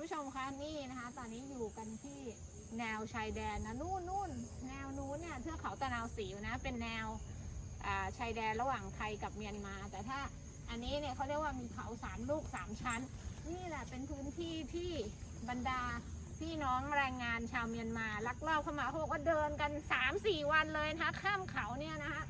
ผู้ชมคะนี่นะคะ ตอนนี้อยู่กันที่แนวชายแดนนะนู่นนู่นแนวนู้นเนี่ยเทือกเขาตะนาวสีนะ เป็นแนวชายแดนระหว่างไทยกับเมียนมา แต่ถ้าอันนี้เนี่ยเขาเรียกว่ามีเขาสามลูกสามชั้น นี่แหละเป็นพื้นที่ที่บรรดาพี่น้องแรงงานชาวเมียนมาลักลอบเข้ามาเขาบอกว่าเดินกันสามสี่วันเลยนะคะข้ามเขาเนี่ยนะคะ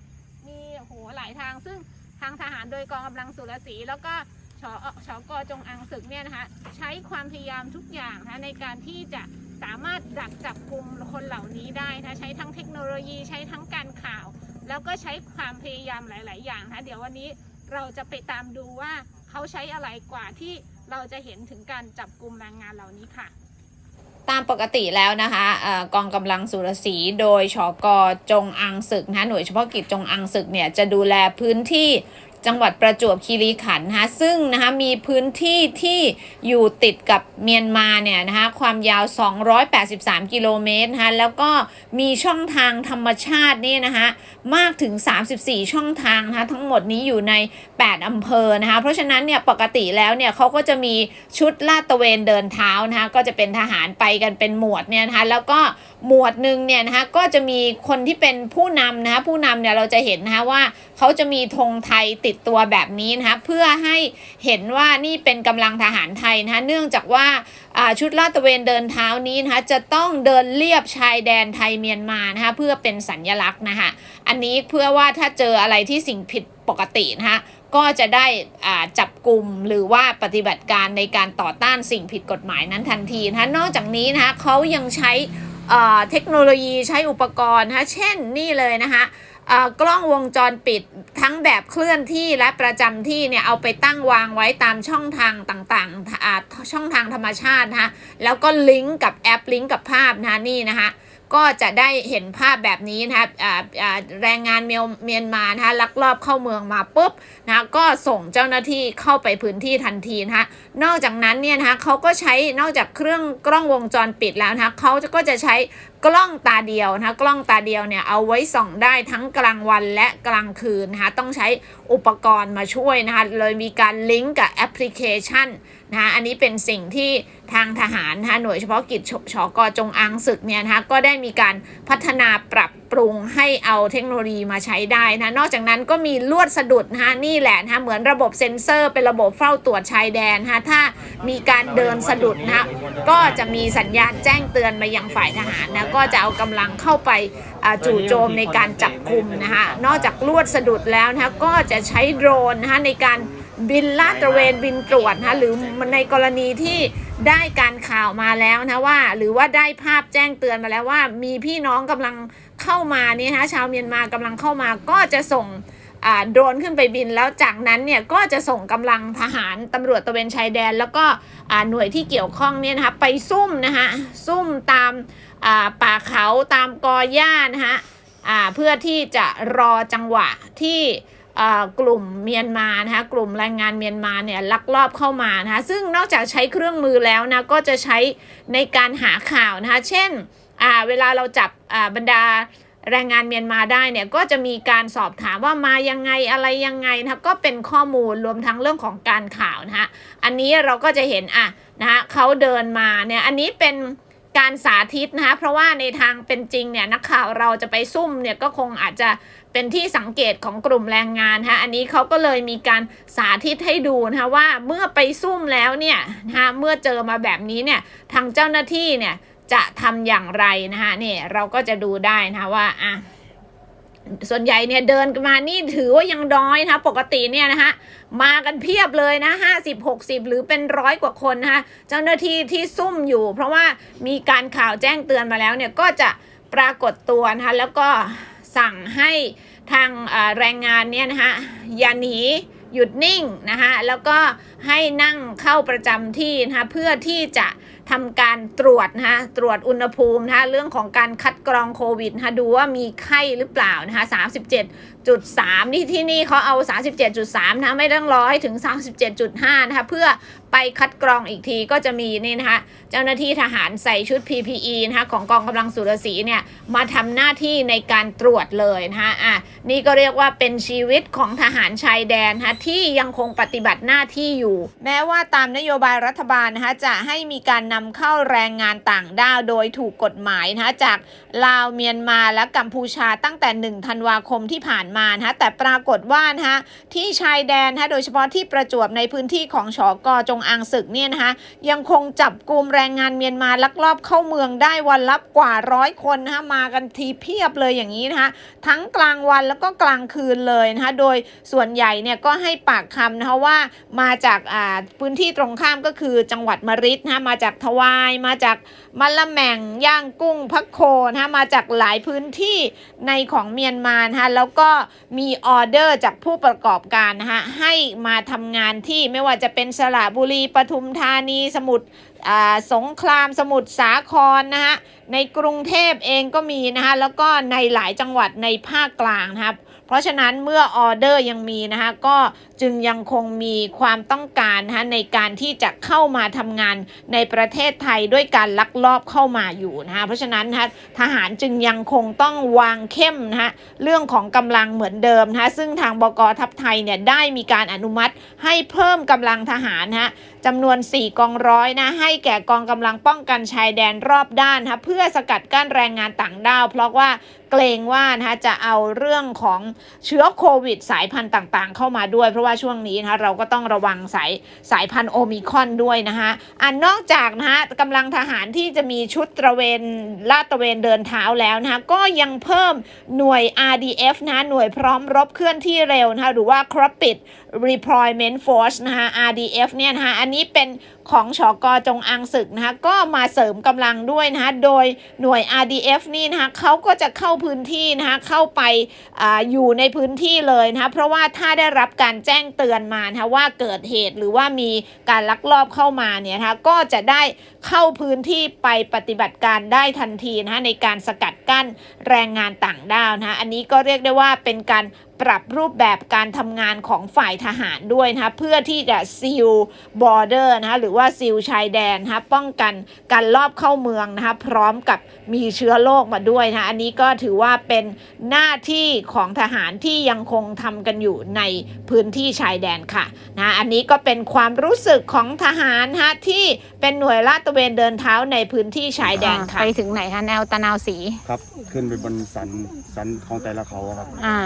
มีโหหลายทางซึ่งทางทหารโดยกองกำลังสุรศรีแล้วก็ ชอชอกจงอังศึกเนี่ยนะคะใช้ความพยายามทุกอย่างนะคะในการที่จะสามารถดักจับกลุ่มคนเหล่านี้ได้นะใช้ทั้งเทคโนโลยีใช้ทั้งการข่าว แล้วก็ใช้ความพยายามหลาย ๆ อย่างนะคะเดี๋ยววันนี้เราจะไปตามดูว่าเขาใช้อะไรกว่าที่เราจะเห็นถึงการจับกลุ่มแรงงานเหล่านี้ค่ะ ตามปกติแล้วนะคะอ่อกองกำลังสุรศีโดยชอกจงอังศึกนะหน่วยเฉพาะกิจจงอังศึกเนี่ยจะดูแลพื้นที่ จังหวัดประจวบคีรีขันธ์นะคะซึ่งนะคะมีพื้นที่ที่อยู่ติดกับเมียนมาเนี่ยนะคะความยาว 283 กิโลเมตรนะคะแล้วก็มีช่องทางธรรมชาตินี่นะคะมากถึง 34 ช่องทางนะคะทั้งหมดนี้อยู่ใน 8 อำเภอนะคะเพราะฉะนั้นเนี่ยปกติแล้วเนี่ยเขาก็จะมีชุดลาดตระเวนเดินเท้านะคะก็จะเป็นทหารไปกันเป็นหมวดเนี่ยนะคะแล้วก็หมวดหนึ่งเนี่ยนะคะก็จะมีคนที่เป็นผู้นำนะคะผู้นำเนี่ยเราจะเห็นนะคะว่าเขาจะมีธงไทยติดตัวแบบนี้นะคะเพื่อให้เห็นว่านี่เป็นกำลังทหารไทยนะคะเนื่องจากว่าชุดลาดตระเวนเดินเท้านี้นะคะจะต้องเดินเลียบชายแดนไทยเมียนมานะคะเพื่อเป็นสัญลักษณ์นะคะอันนี้เพื่อว่าถ้าเจออะไรที่สิ่งผิดปกตินะคะก็จะได้จับกลุ่มหรือว่าปฏิบัติการในการต่อต้านสิ่งผิดกฎหมายนั้นทันทีนะคะนอกจากนี้นะคะเขายังใช้เทคโนโลยีใช้อุปกรณ์นะคะเช่นนี่เลยนะคะ กล้องวงจรปิดทั้งแบบเคลื่อนที่และประจำที่เนี่ยเอาไปตั้งวางไว้ตามช่องทางต่างๆช่องทางธรรมชาตินะคะแล้วก็ลิงก์กับแอปลิงก์กับภาพนะนี่นะคะก็จะได้เห็นภาพแบบนี้นะคะแรงงานเมียนมานะคะลักลอบเข้าเมืองมาปุ๊บนะคะก็ส่งเจ้าหน้าที่เข้าไปพื้นที่ทันทีนะคะนอกจากนั้นเนี่ยนะคะเขาก็ใช้นอกจากเครื่องกล้องวงจรปิดแล้วนะคะเขาก็จะใช้ กล้องตาเดียวนะคะกล้องตาเดียวเนี่ยเอาไว้ส่องได้ทั้งกลางวันและกลางคืนนะคะต้องใช้อุปกรณ์มาช่วยนะคะเลยมีการลิงก์กับแอปพลิเคชันนะคะอันนี้เป็นสิ่งที่ทางทหารนะคะหน่วยเฉพาะกิจชชกจงอังศึกเนี่ยนะคะก็ได้มีการพัฒนาปรับ ปรุงให้เอาเทคโนโลยีมาใช้ได้นะนอกจากนั้นก็มีลวดสะดุดนะคะนี่แหละนะคะเหมือนระบบเซ็นเซอร์เป็นระบบเฝ้าตรวจชายแดนนะคะถ้ามีการเดินสะดุดนะคะก็จะมีสัญญาณแจ้งเตือนมายังฝ่ายทหารนะก็จะเอากำลังเข้าไปจู่โจมในการจับกลุ่มนะคะนอกจากลวดสะดุดแล้วนะคะก็จะใช้โดรนนะคะในการ บินลาดตระเวนบินตรวจนะคะหรือในกรณีที่ได้การข่าวมาแล้วนะว่า หรือว่าได้ภาพแจ้งเตือนมาแล้วว่า มีพี่น้องกำลังเข้ามานี่นะคะชาวเมียนมากำลังเข้ามาก็จะส่งอ่าโดรนขึ้นไปบินแล้วจากนั้นเนี่ยก็จะส่งกำลังทหารตำรวจตระเวนชายแดน แล้วก็อ่าหน่วยที่เกี่ยวข้องเนี่ยนะคะไปซุ่มนะคะซุ่มตามอ่าป่าเขาตามกอหญ้านะคะอ่าเพื่อที่จะรอจังหวะที่เอ่อ กลุ่มเมียนมานะคะกลุ่มแรงงานเมียนมาเนี่ยลักลอบเข้ามานะคะซึ่งนอกจากใช้เครื่องมือแล้วนะก็จะใช้ในการหาข่าวนะคะเช่นเวลาเราจับบรรดาแรงงานเมียนมาได้เนี่ยก็จะมีการสอบถามว่ามายังไงอะไรยังไงนะคะก็เป็นข้อมูลรวมทั้งเรื่องของการข่าวนะคะอันนี้เราก็จะเห็นอะนะคะเขาเดินมาเนี่ยอันนี้เป็นการสาธิตนะคะเพราะว่าในทางเป็นจริงเนี่ยนักข่าวเราจะไปซุ่มเนี่ยก็คงอาจจะ เป็นที่สังเกตของกลุ่มแรงงานฮะอันนี้เขาก็เลยมีการสาธิตให้ดูนะคะว่าเมื่อไปซุ่มแล้วเนี่ยนะคะเมื่อเจอมาแบบนี้เนี่ยทางเจ้าหน้าที่เนี่ยจะทำอย่างไรนะคะนี่เราก็จะดูได้นะคะว่าอะส่วนใหญ่เนี่ยเดินกันมานี่ถือว่ายังน้อยนะคะปกติเนี่ยนะคะมากันเพียบเลยนะห้าสิบหกสิบหรือเป็นร้อยกว่าคนนะคะเจ้าหน้าที่ที่ซุ่มอยู่ เพราะว่ามีการข่าวแจ้งเตือนมาแล้วเนี่ยก็จะปรากฏตัวนะคะแล้วก็ สั่งให้ทางแรงงานเนี่ยนะคะอย่าหนีหยุดนิ่งนะคะแล้วก็ให้นั่งเข้าประจำที่นะคะเพื่อที่จะทำการตรวจนะคะตรวจอุณหภูมินะคะเรื่องของการคัดกรองโควิดนะคะดูว่ามีไข้หรือเปล่านะคะ37.3 นี่ที่นี่เขาเอา 37.3นะคะไม่ต้องรอให้ถึง 37.5 นะคะเพื่อไปคัดกรองอีกทีก็จะมีนี่นะคะเจ้าหน้าที่ทหารใส่ชุด PPE นะคะของกองกำลังสุรศรีเนี่ย มาทำหน้าที่ในการตรวจเลยนะคะอะนี่ก็เรียกว่าเป็นชีวิตของทหารชายแดนนะคะที่ยังคงปฏิบัติหน้าที่อยู่ แม้ว่าตามนโยบายรัฐบาลนะคะจะให้มีการนำเข้าแรงงานต่างด้าวโดยถูกกฎหมายนะคะจากลาวเมียนมาและกัมพูชาตั้งแต่ 1 ธันวาคมที่ผ่านมานะคะแต่ปรากฏว่านะคะที่ชายแดนนะคะโดยเฉพาะที่ประจวบในพื้นที่ของชอกอจงอางศึกเนี่ยนะคะยังคงจับกลุ่มแรงงานเมียนมาลักลอบเข้าเมืองได้วันละกว่าร้อยคนนะคะมากันทีเพียบเลยอย่างนี้นะคะทั้งกลางวันแล้วก็กลางคืนเลยนะคะโดยส่วนใหญ่เนี่ยก็ให้ปากคำนะคะว่ามาจากอ่าพื้นที่ตรงข้ามก็คือจังหวัดมริดนะคะมาจากทวายมาจากมะละแมงย่างกุ้งพักโคนะคะมาจากหลายพื้นที่ในของเมียนมานะคะแล้วก็มีออเดอร์จากผู้ประกอบการนะคะให้มาทำงานที่ไม่ว่าจะเป็นสระบุรีปทุมธานีสมุทร สงครามสมุทรสาครนะฮะในกรุงเทพเองก็มีนะคะแล้วก็ในหลายจังหวัดในภาคกลางนะครับ เพราะฉะนั้นเมื่อออเดอร์ยังมีนะคะก็จึงยังคงมีความต้องการนะคะในการที่จะเข้ามาทำงานในประเทศไทยด้วยการลักลอบเข้ามาอยู่นะคะเพราะฉะนั้นนะคะทหารจึงยังคงต้องวางเข้มนะคะเรื่องของกำลังเหมือนเดิมนะคะซึ่งทางบกทัพไทยเนี่ยได้มีการอนุมัติให้เพิ่มกำลังทหารนะคะจำนวน 4 กองร้อยนะให้แก่กองกำลังป้องกันชายแดนรอบด้านนะคะเพื่อสกัดกั้นแรงงานต่างด้าว เพราะว่า เกรงว่านะคะจะเอาเรื่องของเชื้อโควิด สายพันธุ์ต่างๆ เข้ามาด้วย เพราะว่าช่วงนี้นะคะเราก็ต้องระวังสายสายพันธุ์โอมิคอนด้วยนะคะอ่านอกจากนะคะกำลังทหารที่จะมีชุดตระเวนลาดตระเวนเดินเท้าแล้วนะคะก็ยังเพิ่มหน่วย RDF นะหน่วยพร้อมรบเคลื่อนที่เร็วนะคะหรือว่า Rapid Deployment Force นะคะ RDF เนี่ยนะคะอันนี้เป็นของชอกอจงอังศึกนะคะก็มาเสริมกำลังด้วยนะคะโดยหน่วย RDF นี่นะคะเขาก็จะเข้าพื้นที่นะคะเข้าไปอาอยู่ในพื้นที่เลยนะคะเพราะว่าถ้าได้รับการแจ้งเตือนมานะคะว่าเกิดเหตุหรือว่ามีการลักลอบเข้ามาเนี่ยนะคะก็จะได้เข้าพื้นที่ไปปฏิบัติการได้ทันทีนะคะในการสกัดกั้นแรงงานต่างด้าวนะคะอันนี้ก็เรียกได้ว่าเป็นการ ปรับรูปแบบการทำงานของฝ่ายทหารด้วยนะคะเพื่อที่จะซีลบอร์เดอร์นะคะหรือว่าซีลชายแดนนะคะป้องกันการลอบเข้าเมืองนะคะพร้อมกับมีเชื้อโรคมาด้วยนะคะอันนี้ก็ถือว่าเป็นหน้าที่ของทหารที่ยังคงทำกันอยู่ในพื้นที่ชายแดนค่ะนะอันนี้ก็เป็นความรู้สึกของทหารนะคะที่เป็นหน่วยลาดตระเวนเดินเท้าในพื้นที่ชายแดนค่ะ ไปถึงไหนคะแนวตะนาวสีครับ ขึ้นไปบนสันสันของแต่ละเขาอะครับ อ่า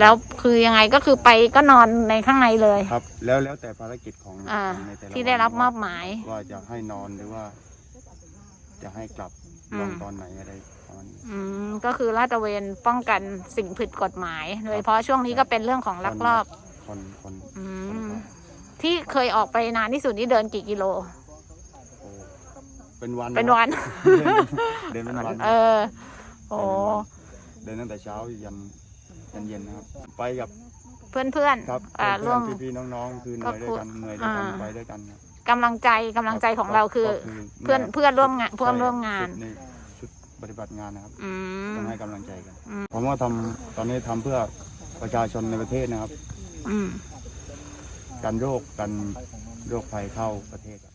แล้วคือยังไงก็คือไปก็นอนในข้างในเลย ครับ แล้วแล้วแต่ภารกิจของอ่าของในแต่ละที่ได้รับมวัอนบหมาย ว่าจะให้นอนหรือว่า จะให้กลับอืมลงตอนไหนอะไรประมาณนี้ อืมก็คือลาดตระเวนป้องกันสิ่งผิดกฎหมาย โดยเฉพาะช่วงนี้ก็เป็นเรื่องของลักลอบ คนคนอืคนม ก็ที่เคยออกไปนานที่สุดนี่เดินกี่กิโล โอ้เป็นวันเป็นวัน เดินเป็นวันเออ โอ้ เดินตั้งแต่เช้ายันยัน เย็นนะครับ ไปกับเพื่อนเพื่อนครับอ่าเพื่ร่วอมนๆพี่ๆน้องๆ คือเหนื่อยด้วยกันเหนื่อยด้วยกันอ่า ไปด้วยกันครับ กำลังใจกำลังใจของเราคือก็เพื่อนยเพื่อนร่วมงานใช่เพื่อนร่วมงานชุดในชุดปฏิบัติงานนะครับอืม ต้องให้กำลังใจกัน อืม ผมว่าทำตอนนี้ทำเพื่อประชาชนในประเทศนะครับ อืม กันโรคกันโรคภัยเข้าประเทศครับ